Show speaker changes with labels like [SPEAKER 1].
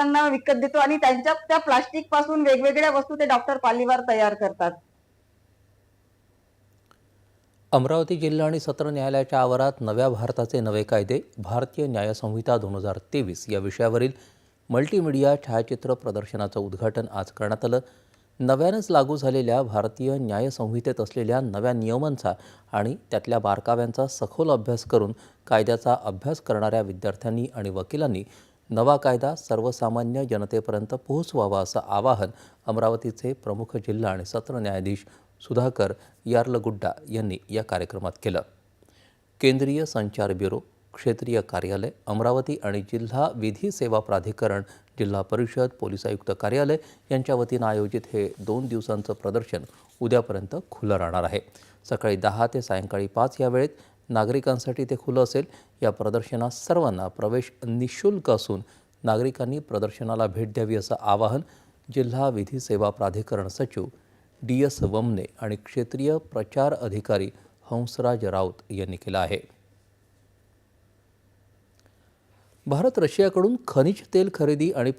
[SPEAKER 1] त्यांना विकत देतो आणि त्यांच्या त्या प्लास्टिकपासून वेगवेगळ्या वस्तू ते डॉक्टर पालीवार तयार करतात.
[SPEAKER 2] अमरावती जिल्हा आणि सत्र न्यायालयाच्या आवारात नव्या भारताचे नवे कायदे भारतीय न्यायसंहिता दोन हजार तेवीस या विषयावरील मल्टीमीडिया छायाचित्र प्रदर्शनाचं उद्घाटन आज करण्यात आलं. नव्यानेच लागू झालेल्या भारतीय न्यायसंहितेत असलेल्या नव्या नियमांचा आणि त्यातल्या बारकाव्यांचा सखोल अभ्यास करून कायद्याचा अभ्यास करणाऱ्या विद्यार्थ्यांनी आणि वकिलांनी नवा कायदा सर्वसामान्य जनतेपर्यंत पोहोचवावा असं आवाहन अमरावतीचे प्रमुख जिल्हा आणि सत्र न्यायाधीश सुधाकर यार्लगुड्डा यांनी या कार्यक्रमात केलं. केंद्रीय संचार ब्युरो क्षेत्रीय कार्यालय अमरावती आणि जिल्हा विधी सेवा प्राधिकरण जिल्हा परिषद पोलीस आयुक्त कार्यालय यांच्या वतीनं आयोजित हे दोन दिवसांचं प्रदर्शन उद्यापर्यंत खुलं राहणार आहे. सकाळी दहा ते सायंकाळी पाच या वेळेत नागरिकांसाठी ते खुलं असेल. या प्रदर्शनात सर्वांना प्रवेश निशुल्क असून नागरिकांनी प्रदर्शनाला भेट द्यावी असं आवाहन जिल्हा विधी सेवा प्राधिकरण सचिव डी एस वमने आणि क्षेत्रीय प्रचार अधिकारी हंसराज राऊत यांनी केलं आहे. भारत रशियाकडून खनिज तेल खरेदी आणि